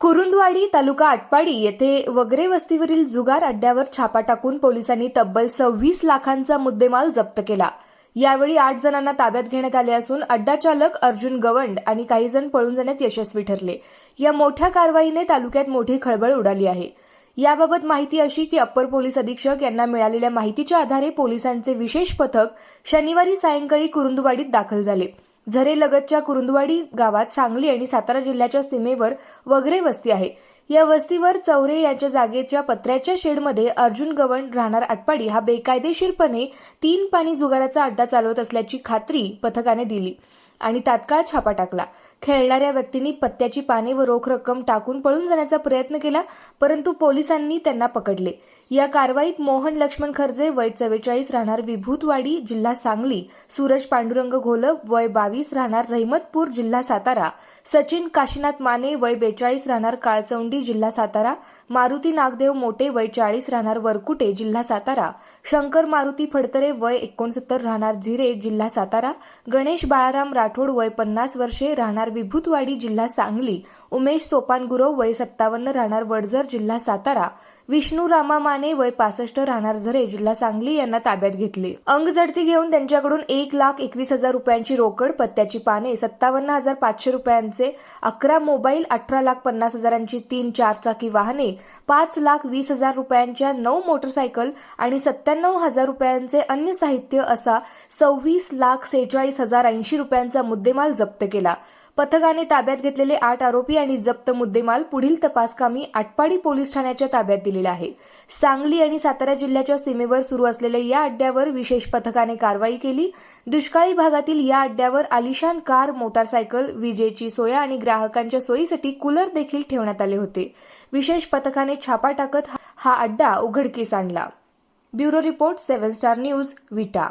कुरुंदवाडी तालुका आटपाडी येथे वगरे वस्तीवरील जुगार अड्ड्यावर छापा टाकून पोलिसांनी तब्बल सव्वीस लाखांचा मुद्देमाल जप्त केला. यावेळी आठ जणांना ताब्यात घेण्यात आले असून अड्डा चालक अर्जुन गवंड आणि काही जण पळून जाण्यात यशस्वी ठरले. या मोठ्या कारवाईने तालुक्यात मोठी खळबळ उडाली आहे. याबाबत माहिती अशी की अप्पर पोलीस अधीक्षक यांना मिळालेल्या माहितीच्या आधारे पोलिसांचे विशेष पथक शनिवारी सायंकाळी कुरुंदवाडीत दाखल झाले. झरेलगतच्या कुरुंदवाडी गावात सांगली आणि सातारा जिल्ह्याच्या सीमेवर वगरे वस्ती आहे. या वस्तीवर चौरे यांच्या जागेच्या पत्र्याच्या शेडमध्ये अर्जुन गवण राहणार आटपाडी हा बेकायदेशीरपणे तीन पाणी जुगाराचा अड्डा चालवत असल्याची खात्री पथकाने दिली आणि तात्काळ छापा टाकला. खेळणाऱ्या व्यक्तींनी पत्त्याची पाने व रोख रक्कम टाकून पळून जाण्याचा प्रयत्न केला परंतु पोलिसांनी त्यांना पकडले. या कारवाईत मोहन लक्ष्मण खर्जे वय चव्वेचाळीस राहणार विभूतवाडी जिल्हा सांगली सूरज पांडुरंग घोलप वय बावीस राहणार रहिमतपूर जिल्हा सातारा. सचिन काशीनाथ माने वय बेचाळीस राहणार काळचौंडी जिल्हा सातारा. मारुती नागदेव मोटे वय चाळीस राहणार वरकुटे जिल्हा सातारा. शंकर मारुती फडतरे वय एकोणसत्तर राहणार झिरे जिल्हा सातारा. गणेश बाळाराम राठोड वय पन्नास वर्षे राहणार विभूतवाडी जिल्हा सांगली. उमेश सोपानगुरव वय सत्तावन्न राहणार वडजर जिल्हा सातारा. विष्णू रामा माने वय पासष्ट राहणार झरे जिल्हा सांगली यांना ताब्यात घेतले. अंग झडती घेऊन त्यांच्याकडून एक लाख एकवीस हजार रुपयांची रोकड पत्त्याची पाने सत्तावन्न हजार पाचशे रुपयांचे अकरा मोबाईल अठरा लाख पन्नास हजारांची तीन चारचाकी वाहने पाच लाख वीस हजार रुपयांच्या नऊ मोटरसायकल आणि सत्त्याण्णव हजार रुपयांचे अन्य साहित्य असा सव्वीस लाख सेहेचाळीस हजार ऐंशी रुपयांचा मुद्देमाल जप्त केला. पथकाने ताब्यात घेतलेले आठ आरोपी आणि जप्त मुद्देमाल पुढील तपासकामी आटपाडी पोलीस ठाण्याच्या ताब्यात दिलेला आहे. सांगली आणि सातारा जिल्ह्याच्या सीमेवर सुरू असलेल्या या अड्ड्यावर विशेष पथकाने कारवाई केली. दुष्काळी भागातील या अड्ड्यावर आलिशान कार मोटारसायकल विजेची सोया आणि ग्राहकांच्या सोयीसाठी कूलर देखील ठेवण्यात आले होते. विशेष पथकाने छापा टाकत हा अड्डा उघडकीस आणला. Bureau report seven star news Vita.